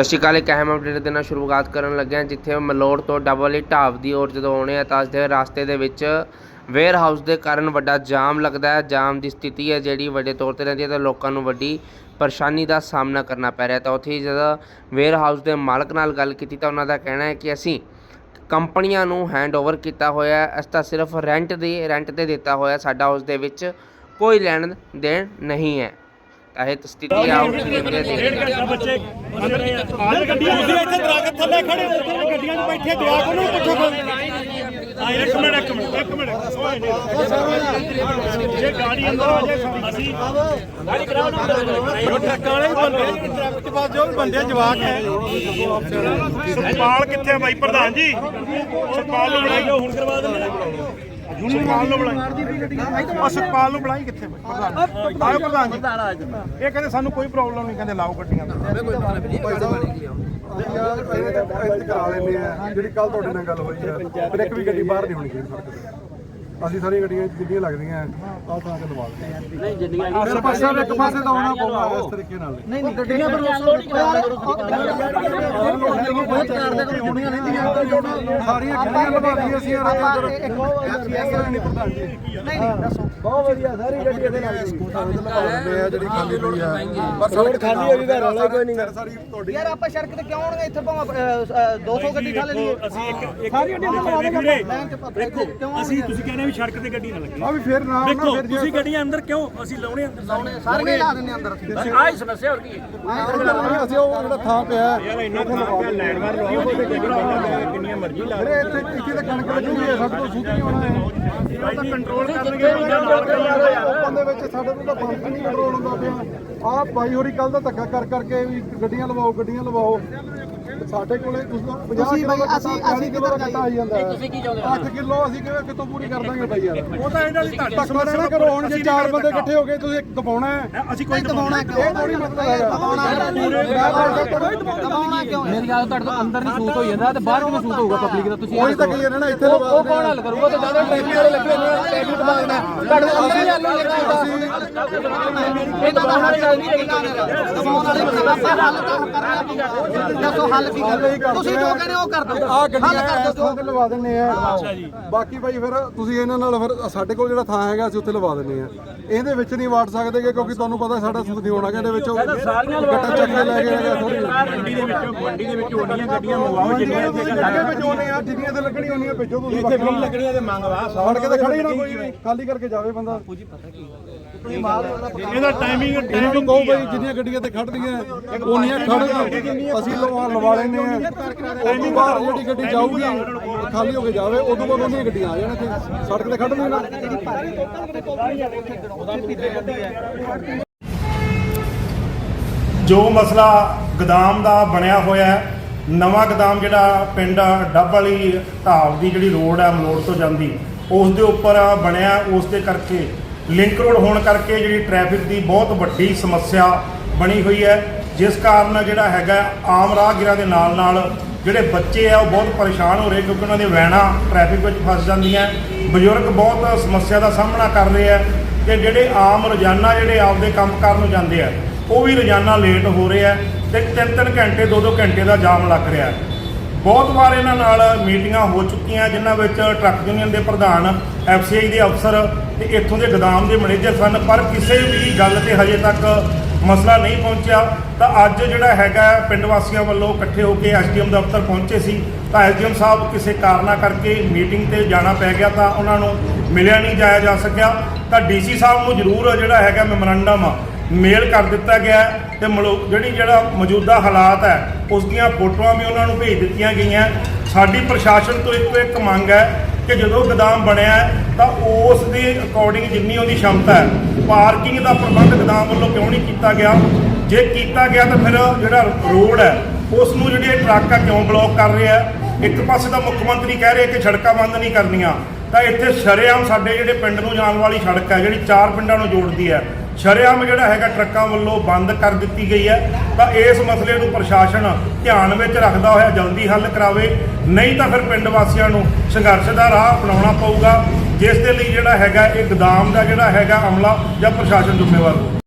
ਸਤਿ ਸ਼੍ਰੀ ਅਕਾਲ, ਇੱਕ ਅਹਿਮ ਅਪਡੇਟ ਦੇ ਨਾਲ ਸ਼ੁਰੂਆਤ ਕਰਨ ਲੱਗਿਆ ਜਿੱਥੇ ਮਲੋੜ ਤੋਂ ਡਬਲ ਈ ਢਾਬ ਦੀ ਔਰ ਜਦੋਂ ਆਉਣੇ ਆ ਤਾਂ ਦੇ ਰਸਤੇ ਦੇ ਵਿੱਚ ਵੇਅਰ ਹਾਊਸ ਦੇ ਕਾਰਨ ਵੱਡਾ ਜਾਮ ਲੱਗਦਾ ਹੈ। ਜਾਮ ਦੀ ਸਥਿਤੀ ਹੈ ਜਿਹੜੀ ਵੱਡੇ ਤੌਰ ਤੇ ਰਹਿੰਦੀ ਹੈ ਤਾਂ ਲੋਕਾਂ ਨੂੰ ਵੱਡੀ ਪਰੇਸ਼ਾਨੀ ਦਾ ਸਾਹਮਣਾ ਕਰਨਾ ਪੈ ਰਿਹਾ ਤਾਂ ਉੱਥੇ ਹੀ ਜਦੋਂ ਵੇਅਰ ਹਾਊਸ ਦੇ ਮਾਲਕ ਨਾਲ ਗੱਲ ਕੀਤੀ ਤਾਂ ਉਹਨਾਂ ਦਾ ਕਹਿਣਾ ਹੈ ਕਿ ਅਸੀਂ ਕੰਪਨੀਆਂ ਨੂੰ ਹੈਂਡਓਵਰ ਕੀਤਾ ਹੋਇਆ ਹੈ। ਅਸੀਂ ਤਾਂ ਸਿਰਫ ਰੈਂਟ ਦੀ ਰੈਂਟ ਤੇ ਦਿੱਤਾ ਹੋਇਆ ਸਾਡਾ ਉਸ ਦੇ ਵਿੱਚ ਕੋਈ ਲੈਣ ਦੇਣ ਨਹੀਂ ਹੈ। ਤਾਂ ਇਹ ਸਥਿਤੀ ਆ ਉਸ ਦੇ ਦੇ ਬੱਚੇ ਅੰਦਰ ਆਹ ਗੱਡੀਆਂ ਤੁਸੀਂ ਇੱਥੇ ਦਰਖਤ ਥੱਲੇ ਖੜੇ ਹੋ ਕੇ ਗੱਡੀਆਂ 'ਚ ਬੈਠੇ ਜਵਾਕ ਉਹਨੂੰ ਪੁੱਛੋ ਆ ਇੱਕ ਮਿੰਟ ਇੱਕ ਮਿੰਟ ਇੱਕ ਮਿੰਟ ਇਹ ਗਾੜੀ ਅੰਦਰ ਆ ਜੇ ਅਸੀਂ ਗਾੜੀ ਕਰਾਓ ਨਾ ਉਹ ਟਰੱਕਾਂ ਵਾਲੇ ਬੰਦੇ ਟ੍ਰੈਫਿਕ 'ਚ ਜਾਓ ਬੰਦੇ ਜਵਾਕ ਹੈ ਸੁਖਪਾਲ ਕਿੱਥੇ ਆ ਬਾਈ ਪ੍ਰਧਾਨ ਜੀ ਸੁਖਪਾਲ ਨੂੰ ਹੁਣ ਕਰਵਾ ਦਿੰਦੇ ਸੁਖਪਾਲ ਨੂੰ ਬੁਲਾਈ। ਉਹ ਸੁਖਪਾਲ ਨੂੰ ਬੁਲਾਈ ਕਿੱਥੇ ਬਾਈ? ਪ੍ਰਧਾਨ। ਆਇਓ ਪ੍ਰਧਾਨ ਜੀ। ਇਹ ਕਹਿੰਦੇ ਸਾਨੂੰ ਕੋਈ ਪ੍ਰੋਬਲਮ ਨਹੀਂ ਕਹਿੰਦੇ ਲਾਓ ਗੱਡੀਆਂ। ਇੰਤ ਕਰਾ ਲੈਂਦੇ ਆ। ਜਿਹੜੀ ਕੱਲ ਤੁਹਾਡੇ ਨਾਲ ਗੱਲ ਹੋਈ ਆ ਫਿਰ ਇੱਕ ਵੀ ਗੱਡੀ ਬਾਹਰ ਨਹੀਂ ਹੋਣੀ ਚਾਹੀਦੀ। ਸੜਕ ਤੇ ਅਸੀਂ ਸਾਰੀਆਂ ਗੱਡੀਆਂ ਜਿੰਨੀਆਂ ਲੱਗਦੀਆਂ ਆਹ ਥਾਂ ਤੇ ਲਵਾ ਦਿੰਦੇ ਨਹੀਂ ਜਿੰਨੀਆਂ ਫਿਰ ਪਾਸੇ ਇੱਕ ਪਾਸੇ ਤਾਂ ਆਉਣਾ ਪਊਗਾ ਇਸ ਤਰੀਕੇ ਨਾਲ ਨਹੀਂ ਨਹੀਂ ਗੱਡੀਆਂ ਪਰ ਬਹੁਤ ਕਰਦੇ ਕੋਈ ਹੋਣੀਆਂ ਨਹੀਂ ਦੀਆਂ ਸਾਰੀਆਂ ਗੱਡੀਆਂ ਲਵਾ ਦਈਏ ਅਸੀਂ ਯਾਰ ਨਹੀਂ ਪ੍ਰਧਾਨ ਜੀ ਨਹੀਂ ਨਹੀਂ ਦੱਸੋ ਬਹੁਤ ਵਧੀਆ ਸਾਰੀ ਗੱਡੀ ਇਹਦੇ ਨਾਲ ਸਕੂਟਰ ਲਵਾ ਦਿੰਦੇ ਆ ਜਿਹੜੀ ਖਾਲੀ ਪਈ ਆ। ਬਸ ਰੋਡ ਖਾਲੀ ਹੋਈ ਦਾ ਰੌਲਾ ਕੋਈ ਨਹੀਂ ਸਾਰੀ ਤੁਹਾਡੀ। ਯਾਰ ਆਪਾਂ ਸੜਕ ਤੇ ਕਿਉਂ ਆਉਣਗੇ ਇੱਥੇ ਭਾਵੇਂ ਅਹ, ਅਹ, 200 ਗੱਡੀ ਖਾ ਲਈਏ ਅਸੀਂ ਇੱਕ ਇੱਕ ਸਾਰੀ ਗੱਡੀਆਂ ਲਵਾ ਦੇਗੇ ਦੇਖੋ ਅਸੀਂ ਤੁਸੀਂ ਕਹਿੰਦੇ ਵੀ ਸੜਕ ਤੇ ਗੱਡੀ ਨਾ ਲੱਗੇ। ਆ ਵੀ ਫਿਰ ਨਾ ਦੇਖੋ ਤੁਸੀਂ ਗੱਡੀਆਂ ਅੰਦਰ ਕਿਉਂ? ਅਸੀਂ ਲਾਉਣੇ ਅੰਦਰ ਲਾਉਣੇ ਸਾਰੇ ਲਾ ਦਿੰਦੇ ਅੰਦਰ ਆਹ ਹੀ ਸਮੱਸਿਆ ਹੋਰ ਕੀ ਹੈ? ਅਸੀਂ ਉਹ ਜਿਹੜਾ ਥਾਂ ਪਿਆ ਯਾਰ ਇੰਨਾ ਥਾਂ ਪਿਆ ਲੈਣ ਵਾਰ ਲਵਾਓ ਕਿੰਨੀਆਂ ਮਰਜ਼ੀ ਲਾ ਅਰੇ ਇੱਥੇ ਇੱਥੇ ਤਾਂ ਕਣਕ ਲੱਗੂਗੀ ਹੈ, ਸਾਡੇ ਤੋਂ ਨਹੀਂ ਹੋਣਾ ਹੈ। ਕੰਟਰੋਲ ਨਾਲ ਕਰਨਗੇ ਓਪਨ ਦੇ ਵਿੱਚ ਸਾਡੇ ਤੋਂ ਤਾਂ ਪੰਪ ਨਹੀਂ ਕੰਟਰੋਲ ਹੁੰਦਾ ਪਿਆ। ਆਹ ਬਾਈ ਹੋਰੀ ਕੱਲ ਦਾ ਧੱਕਾ ਕਰ ਕਰਕੇ ਵੀ ਗੱਡੀਆਂ ਲਵਾਓ ਗੱਡੀਆਂ ਲਵਾਓ। ਸਾਡੇ ਕੋਲੇ ਤੁਸੀਂ 50 ਤੁਸੀਂ ਬਾਈ, ਕਿਲੋ ਅਸੀਂ- ਅਸੀਂ 40 ਕਿਲੋ ਦਾ ਕਿੱਧਰ ਜਾਂਦਾ ਤੁਸੀਂ ਕੀ ਚਾਹੁੰਦੇ 8 ਕਿਲੋ ਅਸੀਂ ਕਿਵੇਂ ਕਿਤੋਂ ਪੂਰੀ ਕਰ ਦਾਂਗੇ ਬਾਈ ਯਾਰ? ਉਹ ਤਾਂ ਇਹਨਾਂ ਦੀ ਤੁਹਾਡੀ ਧੱਕਾ ਨਾ ਕਰੋ ਹੁਣ ਜੇ ਚਾਰ ਬੰਦੇ ਇਕੱਠੇ ਹੋ ਗਏ ਤੁਸੀਂ ਇੱਕ ਦਬਾਉਣਾ ਹੈ। ਅਸੀਂ ਕੋਈ ਦਬਾਉਣਾ ਇਹ ਥੋੜੀ ਮਤਲਬ ਹੈਗਾ ਦਬਾਉਣਾ ਦਬਾਉਣਾ ਕਿਉਂ? ਹੈ ਮੇਰੀ ਗੱਲ ਤੁਹਾਡੇ ਤੋਂ ਅੰਦਰ ਨਹੀਂ ਸੂਤ ਹੋ ਜਾਂਦਾ ਤੇ ਬਾਹਰ ਕਿਵੇਂ ਸੂਤ ਹੋਊਗਾ ਪਬਲਿਕ ਦਾ? ਤੁਸੀਂ ਉਹੀ ਤਾਂ ਕਹੀ ਨਾ ਇੱਥੇ ਉਹ ਕੌਣ ਹੱਲ ਕਰੂਗਾ? ਤੇ ਜ਼ਿਆਦਾ ਟ੍ਰੈਫਿਕ ਵਾਲੇ ਲੱਗੇ ਹੋਏ ਨੇ ਟ੍ਰੈਫਿਕ ਦਬਾਉਣਾ ਤੁਹਾਡੇ ਤੋਂ ਅੰਦਰ ਹੀ ਹੱਲ ਨਹੀਂ ਲੱਗਾ ਇਹਨਾਂ ਦਾ ਹੱਲ ਚੱਲ ਨਹੀਂ ਰਿਹਾ ਦਬਾਉਣ ਵਾਲੇ ਮਸਲਾ ਆਪਾਂ ਹੱਲ ਤਾਂ ਕਰਨਾ ਪਊਗਾ ਦੱਸੋ ਹੱਲ ਕੀ ਕਰਨਾ ਤੁਸੀਂ ਜੋ ਕਹਿੰਦੇ ਉਹ ਕਰ ਦਿਓ। ਆ ਗੱਡੀਆਂ ਹੱਲ ਕਰ ਇਸ ਥਾਂ ਤੇ ਲਵਾ ਦਿੰਨੇ ਆ। ਬਾਕੀ ਭਾਈ ਫਿਰ ਤੁਸੀਂ ਇਹਨਾਂ ਨਾਲ ਫਿਰ ਸਾਡੇ ਕੋਲ ਜਿਹੜਾ ਥਾਂ ਹੈਗਾ ਅਸੀਂ ਉੱਥੇ ਲਵਾ ਦਿੰਨੇ ਆ। ਇਹਦੇ ਵਿੱਚ ਨਹੀਂ ਵਾਟ ਸਕਦੇ ਕਿਉਂਕਿ ਤੁਹਾਨੂੰ ਪਤਾ ਸਾਡਾ ਸੁਧ ਨਹੀਂ ਹੋਣਾ ਕਿ ਇਹਦੇ ਵਿੱਚ ਸਾਰੀਆਂ ਗੱਟਾ ਚੱਕ ਕੇ ਲੈ ਗਏ ਥੋੜੀ ਮੰਡੀ ਦੇ ਵਿੱਚੋਂ ਮੰਡੀ ਦੇ ਵਿੱਚੋਂ ਉਹਨੀਆਂ ਗੱਡੀਆਂ ਮੰਗਵਾਓ ਜਿੰਨੀਆਂ ਇੱਥੇ ਲੱਗੇ ਭੇਜੋਨੇ ਆ ਜਿੰਨੀਆਂ ਤੇ ਲੱਗਣੀ ਹੁੰਦੀਆਂ ਭੇਜੋ ਤੁਸੀਂ ਇੱਥੇ ਫ੍ਰੀ ਲੱਗਣੀਆਂ ਤੇ ਮੰਗਵਾ ਸੜਕ ਤੇ ਖੜੀ ਨਾ ਕੋਈ ਵੀ। ਖਾਲੀ ਕਰਕੇ ਜਾਵੇ। ਬੰਦਾ ਇਹਦਾ ਟਾਈਮਿੰਗ ਇਹਨਾਂ ਨੂੰ ਕਹੋ ਬਈ ਜਿੰਨੀਆਂ ਗੱਡੀਆਂ ਤੇ ਖੜਦੀਆਂ ਉਹਨੀਆਂ ਖੜਨ ਅਸੀਂ ਲਵਾ ਲਵਾ ਲੈਨੇ ਆ ਤੋਂ ਬਾਅਦ ਜਿਹੜੀ ਗੱਡੀ ਜਾਊਗੀ ਖਾਲੀ ਹੋ ਕੇ ਜਾਵੇ ਉਦੋਂ ਬਾਅਦ ਉਹਨੀਆਂ ਗੱਡੀਆਂ ਆ ਜਾਣ ਇੱਥੇ ਸੜਕ ਤੇ ਖੜਨ ਨਾ ਜੋ ਮਸਲਾ ਗਦਾਮ ਦਾ ਬਣਿਆ ਹੋਇਆ ਹੈ ਨਵਾਂ ਗਦਾਮ ਜਿਹੜਾ ਪਿੰਡ ਡੱਬ ਵਾਲੀ ਢਾਬ ਦੀ ਜਿਹੜੀ ਰੋਡ ਹੈ ਮਲੋੜ ਤੋਂ ਜਾਂਦੀ ਉਸ ਦੇ ਉੱਪਰ ਬਣਿਆ, ਉਸ ਦੇ ਕਰਕੇ ਲਿੰਕ ਰੋਡ ਹੋਣ ਕਰਕੇ ਜਿਹੜੀ ਟ੍ਰੈਫਿਕ ਦੀ ਬਹੁਤ ਵੱਡੀ ਸਮੱਸਿਆ ਬਣੀ ਹੋਈ ਹੈ। ਜਿਸ ਕਾਰਨ ਜਿਹੜਾ ਹੈਗਾ ਆਮ ਰਾਹਗੀਰਾਂ ਦੇ ਨਾਲ ਨਾਲ ਜਿਹੜੇ ਬੱਚੇ ਆ, ਉਹ ਬਹੁਤ ਪਰੇਸ਼ਾਨ ਹੋ ਰਹੇ ਕਿਉਂਕਿ ਉਹਨਾਂ ਦੀਆਂ ਵੈਨਾਂ ਟ੍ਰੈਫਿਕ ਵਿੱਚ ਫਸ ਜਾਂਦੀਆਂ। ਬਜ਼ੁਰਗ ਬਹੁਤ ਸਮੱਸਿਆ ਦਾ ਸਾਹਮਣਾ ਕਰ ਰਹੇ ਆ ਤੇ ਜਿਹੜੇ ਆਮ ਰੋਜ਼ਾਨਾ ਜਿਹੜੇ ਆਪਦੇ ਕੰਮ ਕਰਨ ਨੂੰ ਜਾਂਦੇ ਆ, ਉਹ ਵੀ ਰੋਜ਼ਾਨਾ ਲੇਟ ਹੋ ਰਹੇ ਆ ਤੇ ਤਿੰਨ ਤਿੰਨ ਘੰਟੇ ਦੋ ਦੋ ਘੰਟੇ ਦਾ ਜਾਮ ਲੱਗ ਰਿਹਾ। ਹੈ ਬਹੁਤ ਵਾਰ ਇਹਨਾਂ ਨਾਲ ਮੀਟਿੰਗਾਂ ਹੋ ਚੁੱਕੀਆਂ, ਜਿਨ੍ਹਾਂ ਵਿੱਚ ਟਰੱਕ ਯੂਨੀਅਨ ਦੇ ਪ੍ਰਧਾਨ, ਐਫਸੀਆਈ ਦੇ ਅਫਸਰ ਤੇ ਇੱਥੋਂ ਦੇ ਗਦਾਮ ਦੇ ਮੈਨੇਜਰ ਸਨ। ਪਰ ਕਿਸੇ ਵੀ ਗੱਲ ਤੇ ਹਜੇ ਤੱਕ ਮਸਲਾ ਨਹੀਂ ਪਹੁੰਚਿਆ। ਤਾਂ ਅੱਜ ਜਿਹੜਾ ਹੈਗਾ ਪਿੰਡ ਵਾਸੀਆਂ ਵੱਲੋਂ ਇਕੱਠੇ ਹੋ ਕੇ ਐਸਡੀਐਮ ਦਫ਼ਤਰ ਪਹੁੰਚੇ ਸੀ। ਤਾਂ ਐਸਡੀਐਮ ਸਾਹਿਬ ਕਿਸੇ ਕਾਰਨਾ ਕਰਕੇ ਮੀਟਿੰਗ ਤੇ ਜਾਣਾ ਪੈ ਗਿਆ ਤਾਂ ਉਹਨਾਂ ਨੂੰ ਮਿਲਿਆ ਨਹੀਂ ਜਾਇਆ ਜਾ ਸਕਿਆ। ਤਾਂ ਡੀਸੀ ਸਾਹਿਬ ਨੂੰ ਜ਼ਰੂਰ ਜਿਹੜਾ ਹੈਗਾ ਮੈਮੋਰੰਡਮ ਮੇਲ ਕਰ ਦਿੱਤਾ ਗਿਆ ਹੈ ਤੇ ਮਲੋ- ਜਿਹੜੀ ਜਿਹੜਾ ਮੌਜੂਦਾ ਹਾਲਾਤ ਹੈ, ਉਸ ਦੀਆਂ ਫੋਟੋਆਂ ਵੀ ਉਹਨਾਂ ਨੂੰ ਭੇਜ ਦਿੱਤੀਆਂ ਗਈਆਂ। ਸਾਡੀ ਪ੍ਰਸ਼ਾਸਨ ਤੋਂ ਇੱਕੋ ਇੱਕ ਮੰਗ ਹੈ ਕਿ ਜਦੋਂ ਗਦਾਮ ਬਣਿਆ ਤਾਂ ਉਸ ਦੇ ਅਕੋਰਡਿੰਗ ਜਿੰਨੀ ਉਹਦੀ ਸ਼ਮਤਾ ਹੈ, ਪਾਰਕਿੰਗ ਦਾ ਪ੍ਰਬੰਧ ਗਦਾਮ ਵੱਲੋਂ ਕਿਉਂ ਨਹੀਂ ਕੀਤਾ ਗਿਆ? ਜੇ ਕੀਤਾ ਗਿਆ ਤਾਂ ਫਿਰ ਜਿਹੜਾ ਰੋਡ ਹੈ, ਉਸ ਨੂੰ ਜਿਹੜੇ ਟਰੱਕ ਆ ਕਿਉਂ ਬਲੌਕ ਕਰ ਰਿਹਾ ਹੈ? ਇੱਕ ਪਾਸੇ ਤਾਂ ਮੁੱਖ ਮੰਤਰੀ ਕਹਿ ਰਹੇ ਕਿ ਸੜਕਾਂ ਬੰਦ ਨਹੀਂ ਕਰਨੀਆਂ। ਤਾਂ ਇੱਥੇ ਸ਼ਰੇਆਮ ਸਾਡੇ ਜਿਹੜੇ ਪਿੰਡ ਨੂੰ ਜਾਣ ਵਾਲੀ ਸੜਕ ਹੈ, ਜਿਹੜੀ ਚਾਰ ਪਿੰਡਾਂ ਨੂੰ ਜੋੜਦੀ ਹੈ ਸ਼ਰੇਆਮ ਜਿਹੜਾ ਹੈਗਾ ਟਰੱਕਾਂ ਵੱਲੋਂ ਬੰਦ ਕਰ ਦਿੱਤੀ ਗਈ ਹੈ। ਤਾਂ ਇਸ ਮਸਲੇ ਨੂੰ ਪ੍ਰਸ਼ਾਸਨ ਧਿਆਨ ਵਿੱਚ ਰੱਖਦਾ ਹੋਇਆ ਜਲਦੀ ਹੱਲ ਕਰਾਵੇ। ਨਹੀਂ ਤਾਂ ਫਿਰ ਪਿੰਡ ਵਾਸੀਆਂ ਨੂੰ ਸੰਘਰਸ਼ ਦਾ ਰਾਹ ਅਪਣਾਉਣਾ ਪਊਗਾ, ਜਿਸ ਦੇ ਲਈ ਜਿਹੜਾ ਹੈਗਾ ਇਹ ਗਦਾਮ ਦਾ ਜਿਹੜਾ ਹੈਗਾ ਅਮਲਾ ਜਾਂ ਪ੍ਰਸ਼ਾਸਨ ਜ਼ਿੰਮੇਵਾਰ ਹੋਊ